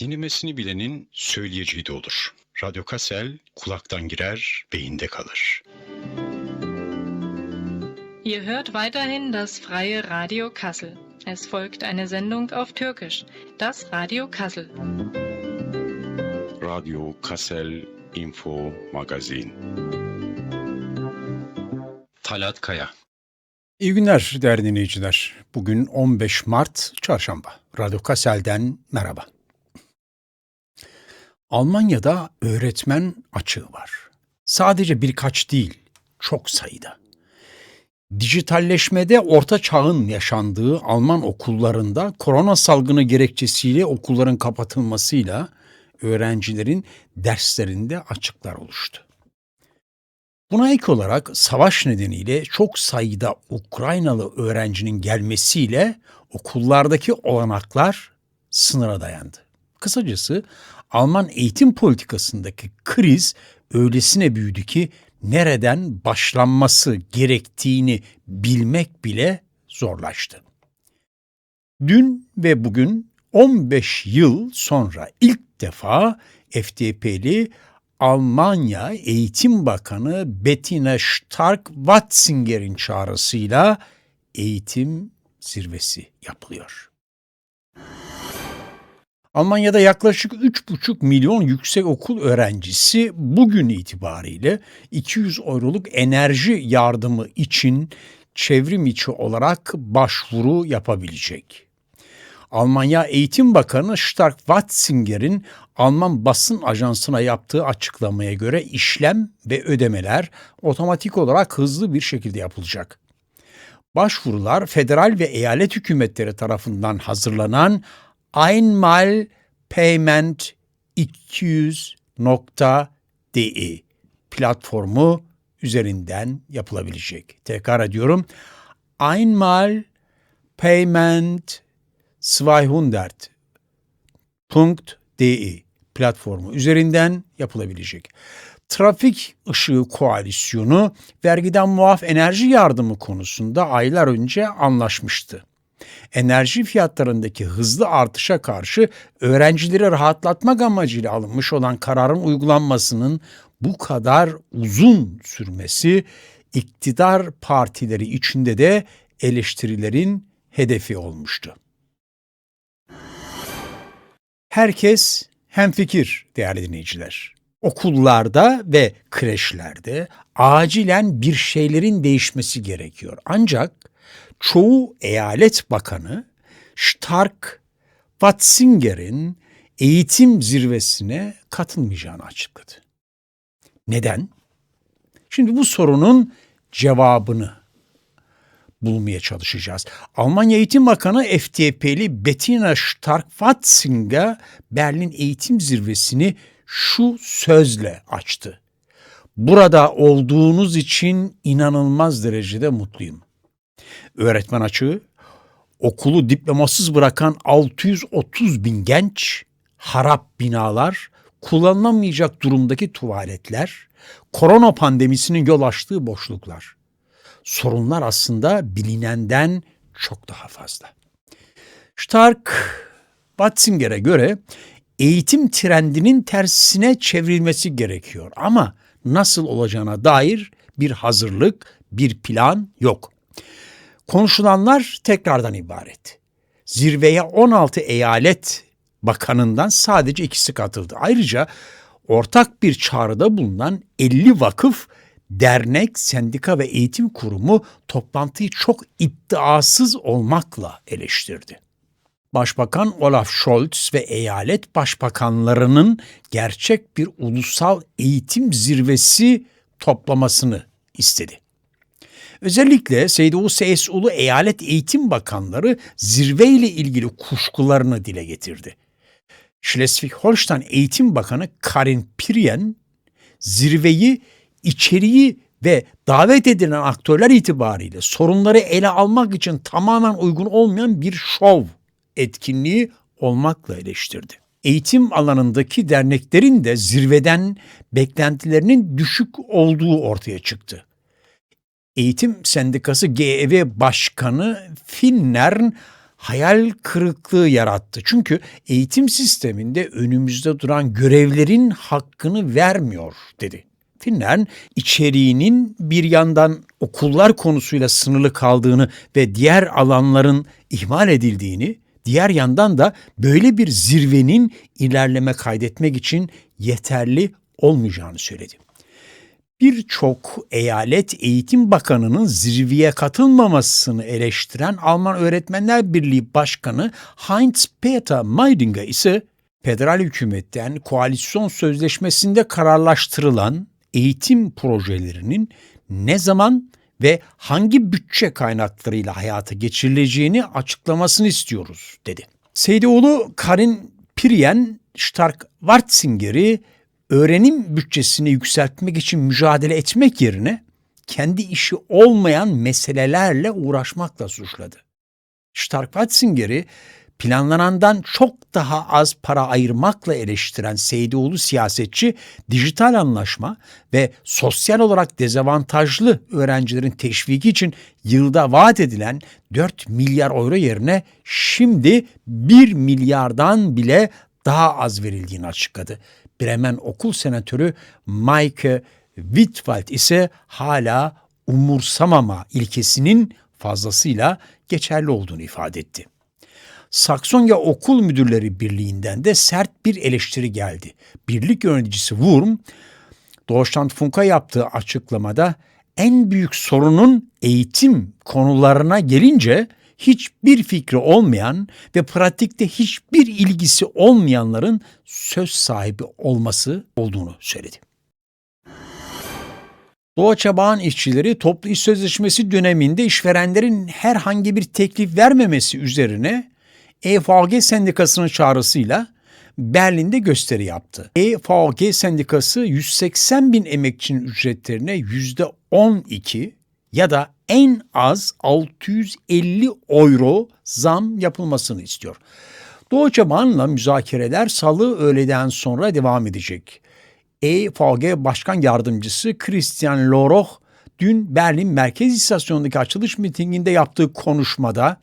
Dinlemesini bilenin söyleyeceği de olur. Radyo Kassel kulaktan girer, beyinde kalır. Ihr hört weiterhin das freie Radio Kassel. Es folgt eine Sendung auf Türkisch, das Radio Kassel. Radyo Kassel Info Magazin. Talat Kaya İyi günler değerli dinleyiciler. Bugün 15 Mart Çarşamba. Radyo Kassel'den merhaba. Almanya'da öğretmen açığı var. Sadece birkaç değil, çok sayıda. Dijitalleşmede orta çağın yaşandığı Alman okullarında korona salgını gerekçesiyle okulların kapatılmasıyla öğrencilerin derslerinde açıklar oluştu. Buna ek olarak savaş nedeniyle çok sayıda Ukraynalı öğrencinin gelmesiyle okullardaki olanaklar sınıra dayandı. Kısacası Alman eğitim politikasındaki kriz öylesine büyüdü ki nereden başlanması gerektiğini bilmek bile zorlaştı. Dün ve bugün 15 yıl sonra ilk defa FDP'li Almanya Eğitim Bakanı Bettina Stark-Watzinger'in çağrısıyla eğitim zirvesi yapılıyor. Almanya'da yaklaşık 3,5 milyon yüksek okul öğrencisi bugün itibariyle 200 euroluk enerji yardımı için çevrim içi olarak başvuru yapabilecek. Almanya Eğitim Bakanı Stark-Watzinger'in Alman basın ajansına yaptığı açıklamaya göre işlem ve ödemeler otomatik olarak hızlı bir şekilde yapılacak. Başvurular federal ve eyalet hükümetleri tarafından hazırlanan Einmal Payment 200.de platformu üzerinden yapılabilecek. Tekrar ediyorum. Einmal Payment 200.de platformu üzerinden yapılabilecek. Trafik Işığı Koalisyonu vergiden muaf enerji yardımı konusunda aylar önce anlaşmıştı. Enerji fiyatlarındaki hızlı artışa karşı öğrencileri rahatlatmak amacıyla alınmış olan kararın uygulanmasının bu kadar uzun sürmesi iktidar partileri içinde de eleştirilerin hedefi olmuştu. Herkes hemfikir değerli dinleyiciler. Okullarda ve kreşlerde acilen bir şeylerin değişmesi gerekiyor. Ancak çoğu eyalet bakanı Stark Watzinger'in eğitim zirvesine katılmayacağını açıkladı. Neden? Şimdi bu sorunun cevabını bulmaya çalışacağız. Almanya Eğitim Bakanı FDP'li Bettina Stark-Watzinger Berlin Eğitim Zirvesini şu sözle açtı. Burada olduğunuz için inanılmaz derecede mutluyum. Öğretmen açığı, okulu diplomasız bırakan 630 bin genç, harap binalar, kullanılamayacak durumdaki tuvaletler, korona pandemisinin yol açtığı boşluklar sorunlar aslında bilinenden çok daha fazla. Stark Watzinger'e göre eğitim trendinin tersine çevrilmesi gerekiyor ama nasıl olacağına dair bir hazırlık, bir plan yok. Konuşulanlar tekrardan ibaret. Zirveye 16 eyalet bakanından sadece ikisi katıldı. Ayrıca ortak bir çağrıda bulunan 50 vakıf dernek, sendika ve eğitim kurumu toplantıyı çok iddiasız olmakla eleştirdi. Başbakan Olaf Scholz ve eyalet başbakanlarının gerçek bir ulusal eğitim zirvesi toplamasını istedi. Özellikle CDU-CSU'lu eyalet eğitim bakanları zirveyle ilgili kuşkularını dile getirdi. Schleswig-Holstein Eğitim Bakanı Karin Pirien zirveyi içeriği ve davet edilen aktörler itibariyle sorunları ele almak için tamamen uygun olmayan bir şov etkinliği olmakla eleştirdi. Eğitim alanındaki derneklerin de zirveden beklentilerinin düşük olduğu ortaya çıktı. Eğitim Sendikası GEV Başkanı Finnern hayal kırıklığı yarattı. Çünkü eğitim sisteminde önümüzde duran görevlerin hakkını vermiyor dedi. Finland içeriğinin bir yandan okullar konusuyla sınırlı kaldığını ve diğer alanların ihmal edildiğini, diğer yandan da böyle bir zirvenin ilerleme kaydetmek için yeterli olmayacağını söyledi. Birçok eyalet eğitim bakanının zirveye katılmamasını eleştiren Alman Öğretmenler Birliği Başkanı Heinz-Peter Maydinger ise federal hükümetten koalisyon sözleşmesinde kararlaştırılan eğitim projelerinin ne zaman ve hangi bütçe kaynaklarıyla hayata geçirileceğini açıklamasını istiyoruz dedi. Seydoğlu Karin Pirien Stark-Wartzinger'i öğrenim bütçesini yükseltmek için mücadele etmek yerine kendi işi olmayan meselelerle uğraşmakla suçladı. Stark-Watzinger'i planlanandan çok daha az para ayırmakla eleştiren Seydoğlu siyasetçi dijital anlaşma ve sosyal olarak dezavantajlı öğrencilerin teşviki için yılda vaat edilen 4 milyar euro yerine şimdi 1 milyardan bile daha az verildiğini açıkladı. Bremen okul senatörü Mike Wittwald ise hala umursamama ilkesinin fazlasıyla geçerli olduğunu ifade etti. Saksonya Okul Müdürleri Birliği'nden de sert bir eleştiri geldi. Birlik yöneticisi Wurm, Deutschlandfunk'a yaptığı açıklamada en büyük sorunun eğitim konularına gelince hiçbir fikri olmayan ve pratikte hiçbir ilgisi olmayanların söz sahibi olması olduğunu söyledi. Doğa Çabağan işçileri toplu iş sözleşmesi döneminde işverenlerin herhangi bir teklif vermemesi üzerine EVG sendikasının çağrısıyla Berlin'de gösteri yaptı. EVG sendikası 180 bin emekçinin ücretlerine %12 ya da en az 650 euro zam yapılmasını istiyor. Bahn'la müzakereler salı öğleden sonra devam edecek. EVG Başkan Yardımcısı Christian Loroch dün Berlin Merkez İstasyonu'ndaki açılış mitinginde yaptığı konuşmada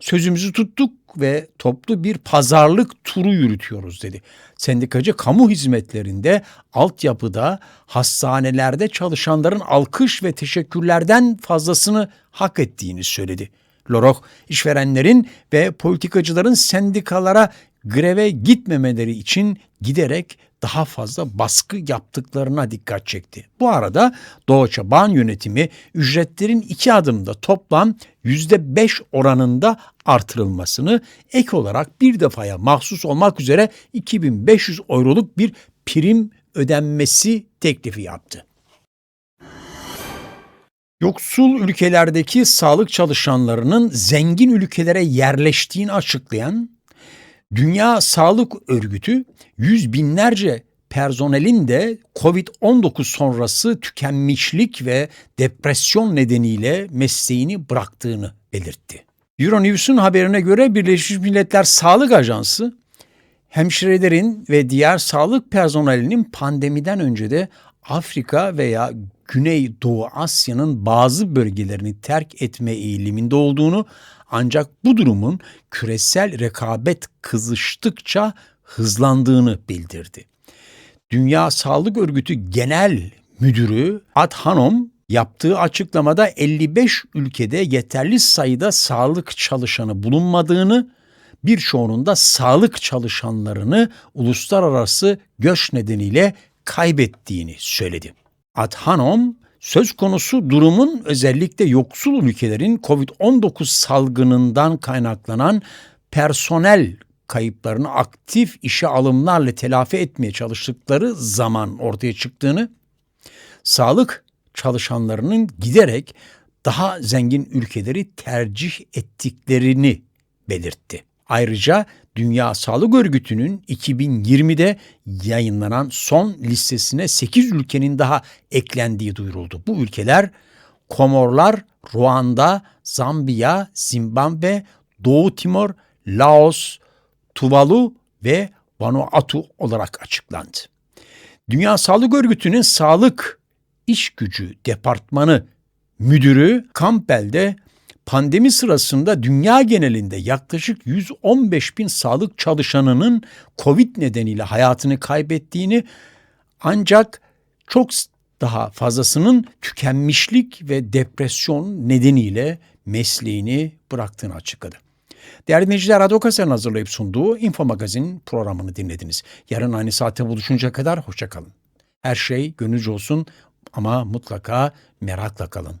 sözümüzü tuttuk ve toplu bir pazarlık turu yürütüyoruz dedi. Sendikacı kamu hizmetlerinde, altyapıda, hastanelerde çalışanların alkış ve teşekkürlerden fazlasını hak ettiğini söyledi. Lorok, işverenlerin ve politikacıların sendikalara greve gitmemeleri için giderek daha fazla baskı yaptıklarına dikkat çekti. Bu arada Doğuça Bahn yönetimi ücretlerin iki adımda toplam %5 oranında artırılmasını ek olarak bir defaya mahsus olmak üzere 2500 euroluk bir prim ödenmesi teklifi yaptı. Yoksul ülkelerdeki sağlık çalışanlarının zengin ülkelere yerleştiğini açıklayan Dünya Sağlık Örgütü yüz binlerce personelin de COVID-19 sonrası tükenmişlik ve depresyon nedeniyle mesleğini bıraktığını belirtti. Euronews'un haberine göre Birleşmiş Milletler Sağlık Ajansı hemşirelerin ve diğer sağlık personelinin pandemiden önce de Afrika veya Güneydoğu Asya'nın bazı bölgelerini terk etme eğiliminde olduğunu ancak bu durumun küresel rekabet kızıştıkça hızlandığını bildirdi. Dünya Sağlık Örgütü Genel Müdürü Adhanom yaptığı açıklamada 55 ülkede yeterli sayıda sağlık çalışanı bulunmadığını, birçoğunun da sağlık çalışanlarını uluslararası göç nedeniyle kaybettiğini söyledi. Adhanom söz konusu durumun özellikle yoksul ülkelerin COVID-19 salgınından kaynaklanan personel kayıplarını aktif işe alımlarla telafi etmeye çalıştıkları zaman ortaya çıktığını, sağlık çalışanlarının giderek daha zengin ülkeleri tercih ettiklerini belirtti. Ayrıca Dünya Sağlık Örgütü'nün 2020'de yayınlanan son listesine 8 ülkenin daha eklendiği duyuruldu. Bu ülkeler Komorlar, Ruanda, Zambiya, Zimbabwe, Doğu Timor, Laos, Tuvalu ve Vanuatu olarak açıklandı. Dünya Sağlık Örgütü'nün Sağlık İş Gücü Departmanı Müdürü Campbell'de pandemi sırasında dünya genelinde yaklaşık 115 bin sağlık çalışanının Covid nedeniyle hayatını kaybettiğini ancak çok daha fazlasının tükenmişlik ve depresyon nedeniyle mesleğini bıraktığını açıkladı. Değerli dinleyiciler, Radyo Kaser'in hazırlayıp sunduğu Info Magazin programını dinlediniz. Yarın aynı saatte buluşuncaya kadar hoşçakalın. Her şey gönülce olsun ama mutlaka merakla kalın.